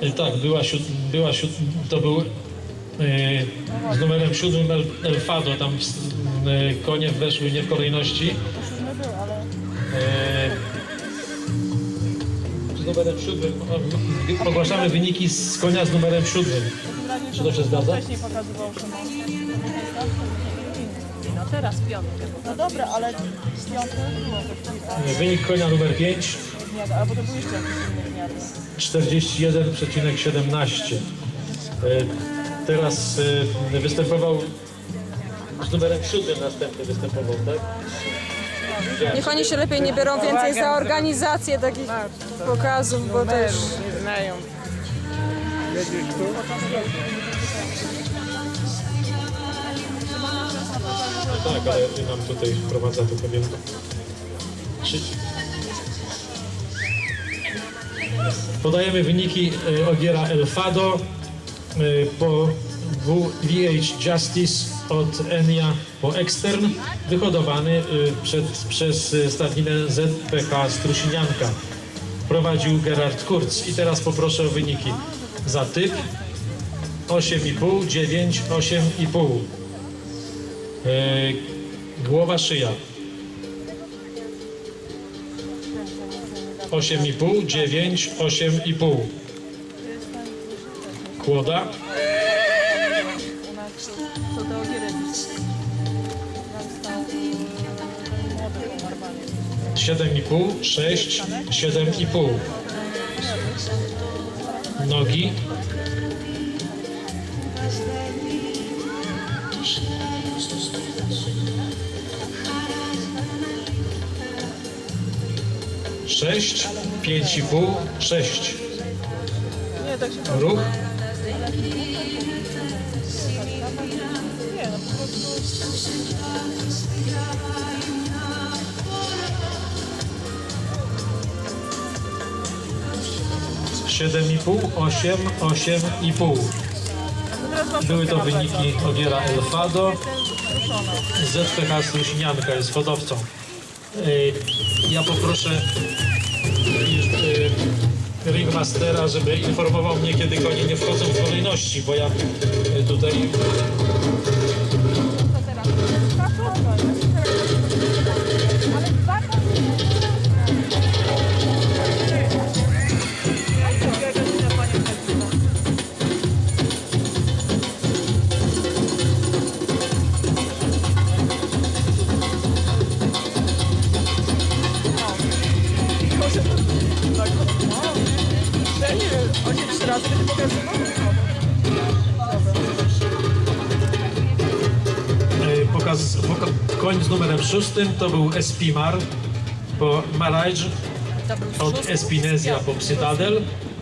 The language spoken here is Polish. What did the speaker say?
E, Tak, była, siód, była siód, to był e, z numerem siódmym El, El Fado, tam e, konie weszły nie w kolejności. Z numerem siódmym ogłaszamy wyniki z konia z numerem siódmym. Czy to się zgadza? wcześniej pokazywał Szymon. No teraz piątkę. No dobra, ale piąty Wynik konia numer 5 dnia, albo to był jeszcze jakiś inny dnia. 41,17. E, Teraz e, występował z numerem siódmym następny występował, tak? Niech oni się lepiej nie biorą więcej za organizację takich pokazów, bo też... nie znają. Tak, ale nam tutaj wprowadza to pewien... Podajemy wyniki e, Ogiera El Fado e, po VH Justice od Enia po Extern, wyhodowany e, przed, przez stadninę ZPH Strusinianka. Prowadził Gerard Kurz. I teraz poproszę o wyniki. Za typ 8,5, 9, 8,5. E, głowa, szyja. 8,5, 9, 8,5. Kłoda, co do Ogiery tam stał y, młody po 6, 5,5, 6. Ruch. Siedem i pół, osiem, osiem i pół. Były to wyniki Ogiera Elfado. ZPK Slusinianka jest hodowcą. Y, Ja poproszę y, ringmastera, żeby informował mnie, kiedy konie nie wchodzą w kolejności, bo ja y, tutaj nie wiem, 8 razy będzie pokazywał. y, pokaz, poka, koń z numerem szóstym to był Espimar po był od. Espinezja po Psytadel.